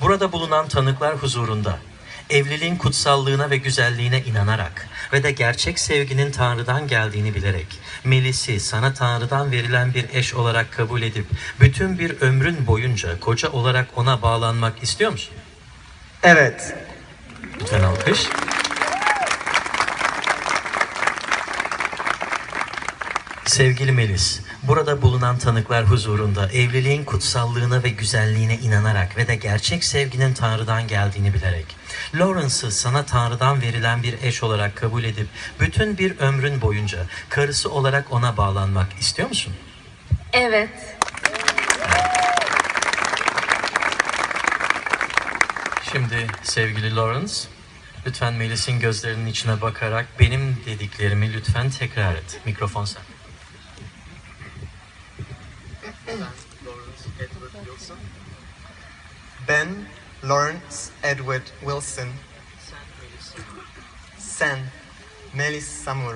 Burada bulunan tanıklar huzurunda evliliğin kutsallığına ve güzelliğine inanarak ve de gerçek sevginin Tanrı'dan geldiğini bilerek Melis'i sana Tanrı'dan verilen bir eş olarak kabul edip bütün bir ömrün boyunca koca olarak ona bağlanmak istiyor musun? Evet. Lütfen alkış. Sevgili Melis, burada bulunan tanıklar huzurunda evliliğin kutsallığına ve güzelliğine inanarak ve de gerçek sevginin Tanrı'dan geldiğini bilerek, Lawrence'ı sana Tanrı'dan verilen bir eş olarak kabul edip bütün bir ömrün boyunca karısı olarak ona bağlanmak istiyor musun? Evet. Şimdi sevgili Lawrence, lütfen Melis'in gözlerinin içine bakarak benim dediklerimi lütfen tekrar et. Mikrofon sen. Ben Lawrence Edward Wilson. Sen Melis Samur.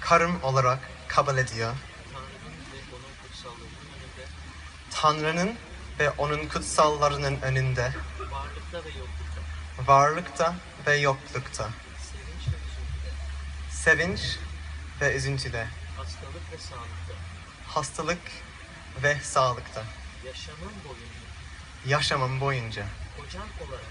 Karım olarak kabul ediyor. Tanrı'nın ve onun kutsallarının önünde varlıkta ve yoklukta, sevinç ve üzüntüde, Hastalık ve sağlıkta, hastalık ve sağlıkta, yaşamın boyunca. Yaşamım boyunca. Kocan olarak.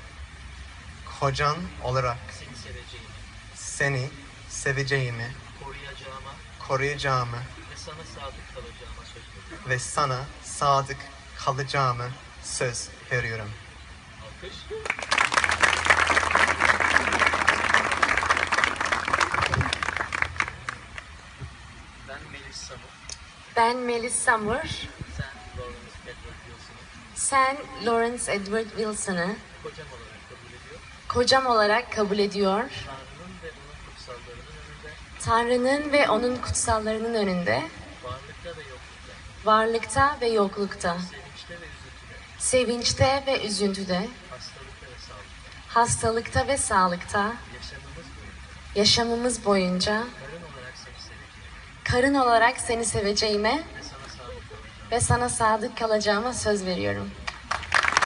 Kocan olarak. Seni seveceğimi, seni seveceğimi, koruyacağıma. Koruyacağımı. Ve sana sadık kalacağıma söz veriyorum. ve sana sadık kalacağımı söz veriyorum. Alkış. Ben Melis Samur. Ben Melis Samur. Sen Lawrence Edward Wilson'ı kocam olarak kabul ediyor. kocam olarak kabul ediyor. Tanrı'nın ve onun kutsallarının önünde Tanrı'nın ve onun kutsallarının önünde varlıkta ve yoklukta, varlıkta ve yoklukta, sevinçte ve üzüntüde, sevinçte ve üzüntüde, hastalıkta ve sağlıkta, hastalıkta ve sağlıkta yaşamımız boyunca yaşamımız boyunca seveceğime karın olarak seni seveceğime ve sana sadık kalacağıma söz veriyorum.